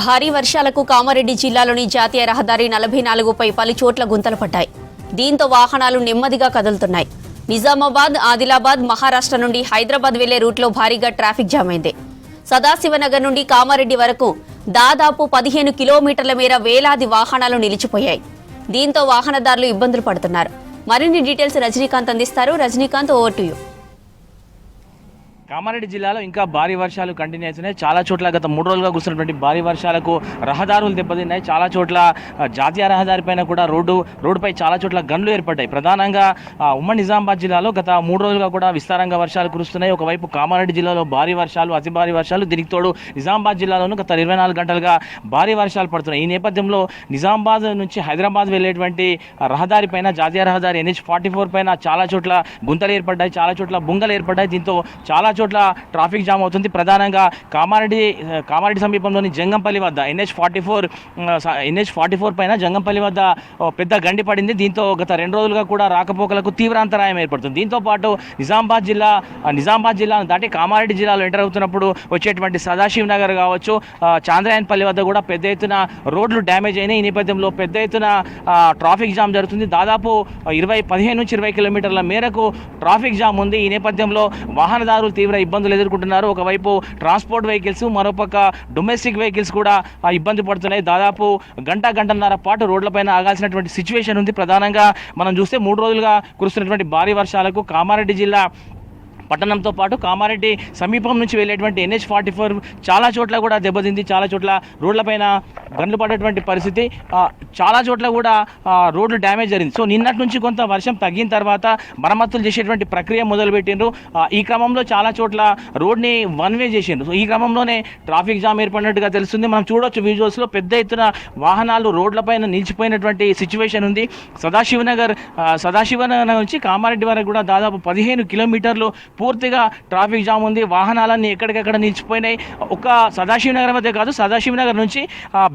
భారీ వర్షాలకు కామారెడ్డి జిల్లాలోని జాతీయ రహదారి నలభై నాలుగుపై పలు చోట్ల గుంతలు పడ్డాయి. దీంతో వాహనాలు నెమ్మదిగా కదులుతున్నాయి. నిజామాబాద్ ఆదిలాబాద్ మహారాష్ట్ర నుండి హైదరాబాద్ వెళ్ళే రూట్లో భారీగా ట్రాఫిక్ జామ్ అయింది. సదాశివనగర్ నుండి కామారెడ్డి వరకు దాదాపు పదిహేను కిలోమీటర్ల మేర వేలాది వాహనాలు నిలిచిపోయాయి. దీంతో వాహనదారులు ఇబ్బందులు పడుతున్నారు. మరిన్ని డీటెయిల్స్ రజనీకాంత్ అందిస్తారు. Rajinikanth over to you. Kamareddy జిల్లాలో ఇంకా భారీ వర్షాలు కంటిన్యూ అవుతున్నాయి. చాలా చోట్ల గత మూడు రోజులుగా కురుస్తున్నటువంటి భారీ వర్షాలకు రహదారులు దెబ్బతిన్నాయి. చాలా చోట్ల జాతీయ రహదారి పైన కూడా రోడ్డు రోడ్డుపై చాలా చోట్ల గన్లు ఏర్పడ్డాయి. ప్రధానంగా ఉమ్మడి నిజామాబాద్ జిల్లాలో గత మూడు రోజులుగా కూడా విస్తారంగా వర్షాలు కురుస్తున్నాయి. ఒకవైపు కామారెడ్డి జిల్లాలో భారీ వర్షాలు అతి భారీ వర్షాలు దీనికి తోడు నిజామాబాద్ జిల్లాలోనూ గత ఇరవై నాలుగు గంటలుగా భారీ వర్షాలు పడుతున్నాయి. ఈ నేపథ్యంలో నిజామాబాద్ నుంచి హైదరాబాద్ వెళ్ళేటువంటి రహదారిపైన రహదారి పైన జాతీయ రహదారి ఎన్హెచ్ ఫార్టీ ఫోర్ పైన చాలా చోట్ల గుంతలు ఏర్పడ్డాయి చాలా చోట్ల బుంగలు ఏర్పడ్డాయి. దీంతో చాలా చోట్ల ట్రాఫిక్ జామ్ అవుతుంది. ప్రధానంగా కామారెడ్డి కామారెడ్డి సమీపంలోని జంగంపల్లి వద్ద NH forty four NH forty four పైన జంగంపల్లి వద్ద పెద్ద గండి పడింది. దీంతో గత రెండు రోజులుగా కూడా రాకపోకలకు తీవ్ర అంతరాయం ఏర్పడుతుంది. దీంతో పాటు నిజామాబాద్ జిల్లా నిజామాబాద్ జిల్లాను దాటి కామారెడ్డి జిల్లాలో ఎంటర్ అవుతున్నప్పుడు వచ్చేటువంటి సదాశివ్ నగర్ కావచ్చు చాంద్రాయన్పల్లి వద్ద కూడా పెద్ద ఎత్తున రోడ్లు డ్యామేజ్ అయినాయి. ఈ నేపథ్యంలో పెద్ద ఎత్తున ట్రాఫిక్ జామ్ జరుగుతుంది. దాదాపు ఇరవై పదిహేను నుంచి ఇరవై కిలోమీటర్ల మేరకు ట్రాఫిక్ జామ్ ఉంది. ఈ నేపథ్యంలో వాహనదారులు తీవ్ర ఇబ్బందులు ఎదుర్కొంటున్నారు. ఒకవైపు ట్రాన్స్పోర్ట్ వెహికల్స్ మరోపక్క డొమెస్టిక్ వెహికల్స్ కూడా ఇబ్బంది పడుతున్నాయి. దాదాపు గంట గంటన్నర పాటు రోడ్లపైన ఆగాల్సినటువంటి సిచ్యువేషన్ ఉంది. ప్రధానంగా మనం చూస్తే మూడు రోజులుగా కురుస్తున్నటువంటి భారీ వర్షాలకు కామారెడ్డి జిల్లా పట్టణంతో పాటు కామారెడ్డి సమీపం నుంచి వెళ్ళేటువంటి ఎన్హెచ్ ఫార్టీ ఫోర్ చాలా చోట్ల కూడా దెబ్బతింది చాలా చోట్ల రోడ్లపైన గండ్లు పడేటువంటి పరిస్థితి. చాలా చోట్ల కూడా రోడ్లు డ్యామేజ్ జరిగింది. సో నిన్నటి నుంచి కొంత వర్షం తగ్గిన తర్వాత మరమ్మతులు చేసేటువంటి ప్రక్రియ మొదలుపెట్టిండ్రు. ఈ క్రమంలో చాలా చోట్ల రోడ్ని వన్ వే చేసిండ్రు. సో ఈ క్రమంలోనే ట్రాఫిక్ జామ్ ఏర్పడినట్టుగా తెలుస్తుంది. మనం చూడొచ్చు విజువల్స్లో పెద్ద ఎత్తున వాహనాలు రోడ్లపైన నిలిచిపోయినటువంటి సిచ్యువేషన్ ఉంది. సదాశివనగర్ సదాశివనగర్ నుంచి కామారెడ్డి వరకు కూడా దాదాపు పదిహేను కిలోమీటర్లు పూర్తిగా ట్రాఫిక్ జామ్ ఉంది. వాహనాలన్నీ ఎక్కడికెక్కడ నిలిచిపోయినాయి. ఒక సదాశివనగర్ అయితే కాదు సదాశివనగర్ నుంచి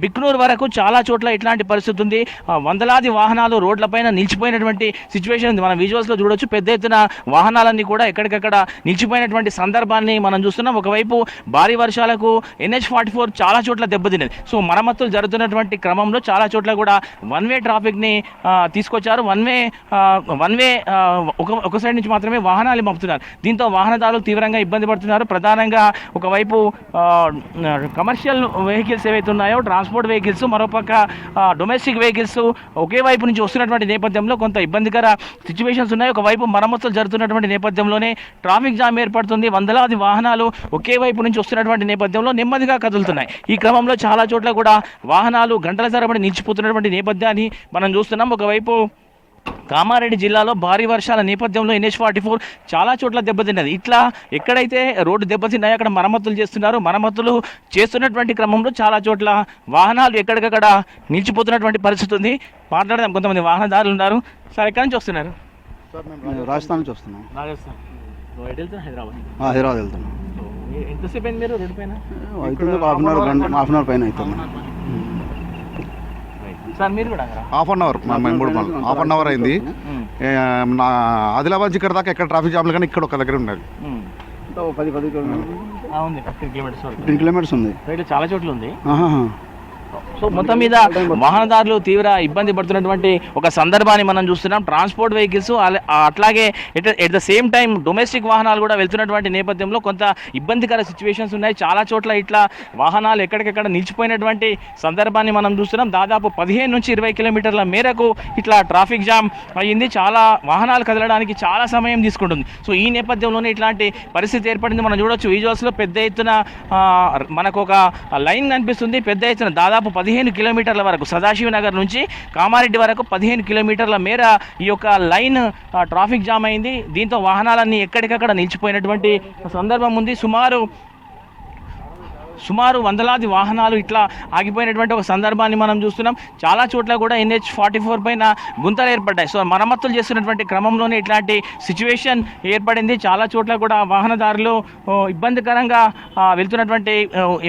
బిక్నూర్ వరకు చాలా చోట్ల ఇట్లాంటి పరిస్థితి ఉంది. వందలాది వాహనాలు రోడ్లపైన నిలిచిపోయినటువంటి సిచ్యువేషన్ ఉంది. మనం విజువల్స్లో చూడొచ్చు. పెద్ద ఎత్తున వాహనాలన్నీ కూడా ఎక్కడికక్కడ నిలిచిపోయినటువంటి సందర్భాన్ని మనం చూస్తున్నాం. ఒకవైపు భారీ వర్షాలకు ఎన్హెచ్ ఫార్టీ ఫోర్ చాలా చోట్ల దెబ్బతిన్నది. సో మరమ్మతులు జరుగుతున్నటువంటి క్రమంలో చాలా చోట్ల కూడా వన్ వే ట్రాఫిక్ని తీసుకొచ్చారు. వన్ వే వన్ వే ఒక ఒక సైడ్ నుంచి మాత్రమే వాహనాలు పంపుతున్నారు దీంతో వాహనదారులు తీవ్రంగా ఇబ్బంది పడుతున్నారు. ప్రధానంగా ఒకవైపు కమర్షియల్ వెహికల్స్ ఏవైతే ఉన్నాయో ట్రాన్స్పోర్ట్ వెహికల్స్ మరోపక్క డొమెస్టిక్ వెహికల్స్ ఒకే వైపు నుంచి వస్తున్నటువంటి నేపథ్యంలో కొంత ఇబ్బందికర సిచ్యువేషన్స్ ఉన్నాయి. ఒకవైపు మరమ్మతులు జరుగుతున్నటువంటి నేపథ్యంలోనే ట్రాఫిక్ జామ్ ఏర్పడుతుంది. వందలాది వాహనాలు ఒకే వైపు నుంచి వస్తున్నటువంటి నేపథ్యంలో నెమ్మదిగా కదులుతున్నాయి. ఈ క్రమంలో చాలా చోట్ల కూడా వాహనాలు గంటల తరబడి నిలిచిపోతున్నటువంటి నేపథ్యాన్ని మనం చూస్తున్నాం. ఒకవైపు కామారెడ్డి జిల్లాలో భారీ వర్షాల నేపథ్యంలో ఎన్హెచ్ ఫార్టీ ఫోర్ చాలా చోట్ల దెబ్బతిన్నది. ఇట్లా ఎక్కడైతే రోడ్డు దెబ్బతిన్నాయో అక్కడ మరమ్మతులు చేస్తున్నారు. మరమ్మతులు చేస్తున్నటువంటి క్రమంలో చాలా చోట్ల వాహనాలు ఎక్కడికక్కడ నిలిచిపోతున్నటువంటి పరిస్థితి ఉంది. మాట్లాడదాం. కొంతమంది వాహనదారులు ఉన్నారు. సార్ ఎక్కడి నుంచి వస్తున్నారు? రాజస్థాన్ నుంచి వస్తున్నాం. రాజస్థాన్. హైదరాబాద్ వెళ్తున్నాం. ఎంతసేపు అయింది మీరు రోడ్డు పైన? హాఫ్ అన్ అవర్ గంట హాఫ్ అన్ అవర్ పైన అవుతుంది. సార్ మీరు కూడా హాఫ్ అన్ అవర్ మేము కూడా హాఫ్ అన్ అవర్ అయింది. నా ఆదిలాబాద్ ఇక్కడ దాకా ఎక్కడ ట్రాఫిక్ జామ్లు కానీ ఇక్కడ ఒక దగ్గర ఉన్నది పది పది కిలోమీటర్స్ ఉంది. ఫిఫ్టీన్ కిలోమీటర్స్ ఉంది. రైలు చాలా చోట్ల ఉంది. సో మొత్తం మీద వాహనదారులు తీవ్ర ఇబ్బంది పడుతున్నటువంటి ఒక సందర్భాన్ని మనం చూస్తున్నాం. ట్రాన్స్పోర్ట్ వెహికల్స్ అట్లాగే at the same time domestic వాహనాలు కూడా వెళ్తున్నటువంటి నేపథ్యంలో కొంత ఇబ్బందికర సిచ్యువేషన్స్ ఉన్నాయి. చాలా చోట్ల ఇట్లా వాహనాలు ఎక్కడికెక్కడ నిలిచిపోయినటువంటి సందర్భాన్ని మనం చూస్తున్నాం. దాదాపు పదిహేను నుంచి ఇరవై కిలోమీటర్ల మేరకు ఇట్లా ట్రాఫిక్ జామ్ అయ్యింది. చాలా వాహనాలు కదలడానికి చాలా సమయం తీసుకుంటుంది. సో ఈ నేపథ్యంలోనే ఇట్లాంటి పరిస్థితి ఏర్పడింది. మనం చూడొచ్చు విజువల్స్లో పెద్ద ఎత్తున మనకు ఒక లైన్ కనిపిస్తుంది. పెద్ద ఎత్తున దాదాపు పదిహేను పదిహేను కిలోమీటర్ల వరకు సదాశివనగర్ నుంచి కామారెడ్డి వరకు పదిహేను కిలోమీటర్ల మేర ఈ యొక్క లైన్ ట్రాఫిక్ జామ్ అయింది. దీంతో వాహనాలన్నీ ఎక్కడికక్కడ నిలిచిపోయినటువంటి సందర్భం ఉంది. సుమారు సుమారు వందలాది వాహనాలు ఇట్లా ఆగిపోయినటువంటి ఒక సందర్భాన్ని మనం చూస్తున్నాం. చాలా చోట్ల కూడా ఎన్హెచ్ ఫార్టీ ఫోర్ పైన గుంతలు ఏర్పడ్డాయి. సో మరమ్మతులు చేస్తున్నటువంటి క్రమంలోనే ఇట్లాంటి సిచ్యువేషన్ ఏర్పడింది. చాలా చోట్ల కూడా వాహనదారులు ఇబ్బందికరంగా వెళ్తున్నటువంటి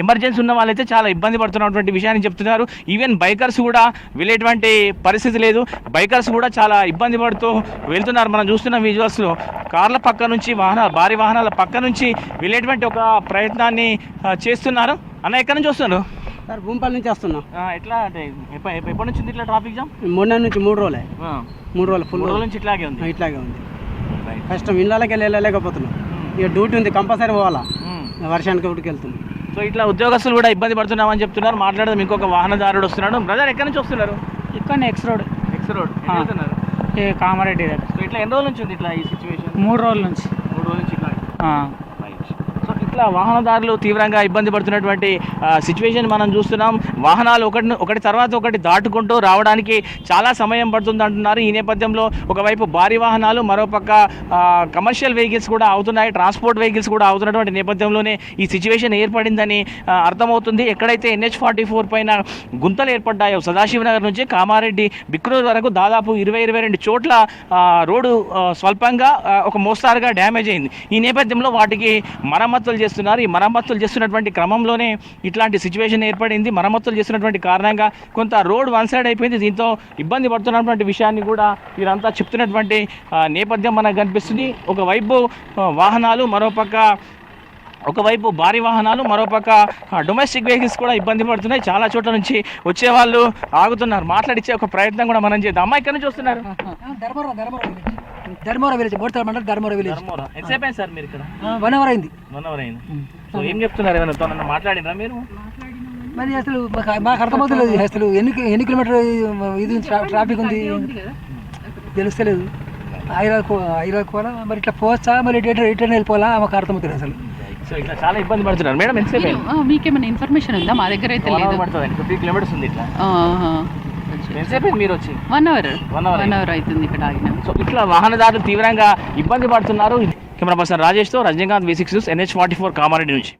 ఎమర్జెన్సీ ఉన్న వాళ్ళైతే చాలా ఇబ్బంది పడుతున్నటువంటి విషయాన్ని చెప్తున్నారు. ఈవెన్ బైకర్స్ కూడా వెళ్ళేటువంటి పరిస్థితి లేదు. బైకర్స్ కూడా చాలా ఇబ్బంది పడుతూ వెళ్తున్నారు. మనం చూస్తున్న విజువల్స్లో కార్ల పక్క నుంచి వాహనాలు భారీ వాహనాల పక్క నుంచి వెళ్ళేటువంటి ఒక ప్రయత్నాన్ని చేస్తున్నారు చేస్తున్నారు అన్న ఎక్కడి నుంచి వస్తున్నారు? సార్ భూమిపల్లి నుంచి వస్తున్నా. ఎట్లా అంటే ఎప్ప- ఎప్ప- ఎప్పటి నుంచి ఉంది ఇట్లా ట్రాఫిక్ జామ్ మొన్న నుంచి మూడు రోజులే. ఆ, మూడు రోజులు ఫుల్ మూడు రోజుల నుంచి ఇట్లాగే ఉంది. ఇట్లాగే ఉంది. రైట్. కష్టం ఇళ్ళకి వెళ్ళి వెళ్ళలేకపోతున్నాం. ఇక డ్యూటీ ఉంది కంపల్సరీ పోవాలా? ఉమ్. వర్షానికి ఒకటికి వెళ్తున్నాం. సో ఇట్లా ఉద్యోగస్తులు కూడా ఇబ్బంది పడుతున్నామని చెప్తున్నారు. మాట్లాడదాం ఇంకొక వాహనదారుడు వస్తున్నాడు. బ్రదర్ ఎక్కడి నుంచి వస్తున్నారు? ఇక్కడ ఎక్స్ రోడ్ ఎక్స్ రోడ్. వెళ్తున్నారు? కామారెడ్డి దగ్గర. సో ఇట్లా ఎన్ని రోజుల నుంచి ఉంది ఇట్లా ఈ సిచ్యువేషన్ మూడు రోజుల నుంచి. మూడు రోజుల నుంచి ఇట్లా ఇట్లా వాహనదారులు తీవ్రంగా ఇబ్బంది పడుతున్నటువంటి సిచ్యువేషన్ మనం చూస్తున్నాం. వాహనాలు ఒకటి ఒకటి తర్వాత ఒకటి దాటుకుంటూ రావడానికి చాలా సమయం పడుతుంది అంటున్నారు. ఈ నేపథ్యంలో ఒకవైపు భారీ వాహనాలు మరోపక్క కమర్షియల్ వెహికల్స్ కూడా అవుతున్నాయి. ట్రాన్స్పోర్ట్ వెహికల్స్ కూడా అవుతున్నటువంటి నేపథ్యంలోనే ఈ సిచ్యువేషన్ ఏర్పడిందని అర్థమవుతుంది. ఎక్కడైతే ఎన్హెచ్ ఫార్టీ ఫోర్ పైన గుంతలు ఏర్పడ్డాయో సదాశివనగర్ నుంచి కామారెడ్డి బిక్రూర్ వరకు దాదాపు ఇరవై ఇరవై రెండు చోట్ల రోడ్డు స్వల్పంగా ఒక మోస్తారుగా డ్యామేజ్ అయింది. ఈ నేపథ్యంలో వాటికి మరమ్మతులు చేస్తున్నారు. ఈ మరమ్మతులు చేస్తున్నటువంటి క్రమంలోనే ఇట్లాంటి సిచ్యువేషన్ ఏర్పడింది. మరమ్మతులు చేస్తున్నటువంటి కారణంగా కొంత రోడ్ వన్ సైడ్ అయిపోయింది. దీంతో ఇబ్బంది పడుతున్నటువంటి విషయాన్ని కూడా వీరంతా చెప్తున్నటువంటి నేపథ్యం మనకు కనిపిస్తుంది. ఒకవైపు వాహనాలు మరోపక్క ఒకవైపు భారీ వాహనాలు మరోపక్క డొమెస్టిక్ వెహికల్స్ కూడా ఇబ్బంది పడుతున్నాయి. చాలా చోట్ల నుంచి వచ్చే వాళ్ళు ఆగుతున్నారు. మాట్లాడిచ్చే ఒక ప్రయత్నం కూడా మనం చేద్దాం. అమ్మాయి ఇక్కడ నుంచి వస్తున్నారు? ధర్మవరం విలేజ్ బోర్తాడు మండలం ధర్మవరం విలేజ్ ధర్మవరం. ఎంతసేపు అయింది సార్ మీరు ఇక్కడ? వన్ అవర్ అయింది. వన్ అవర్ అయింది. సో ఏం చెప్తున్నారు ఏమైనా? తనని మాట్లాడినరా మీరు? మరి అసలు మాకు అర్థమవుతలేదు అసలు ఎన్ని ఎన్ని కిలోమీటర్ ఇది ట్రా- ట్రాఫిక్ ఉంది? తెలుస్తలేదు. ఐరాకు ఐరాకు పోవాలా? మరి ఇట్లా పోవచ్చా? మరి రిటర్న్ వెళ్ళిపోవాలా? మాకు అర్థమవుతుంది అసలు. సో ఇట్లా చాలా ఇబ్బంది పడుతున్నారు. మేడం మీకేమైనా ఇన్ఫర్మేషన్ ఉందా? మా దగ్గర అయితే లేదు? కిలోమీటర్స్ ఉంది ఇట్లా. ఎంతసేపు మీరు వచ్చి? One hour One hour one hour అవుతుంది ఇక్కడ ఆగిన. సో ఇట్లా వాహనదారులు తీవ్రంగా ఇబ్బంది పడుతున్నారు. Camera person రాజేష్తో Rajinikanth V six NH forty four Kamareddy నుంచి.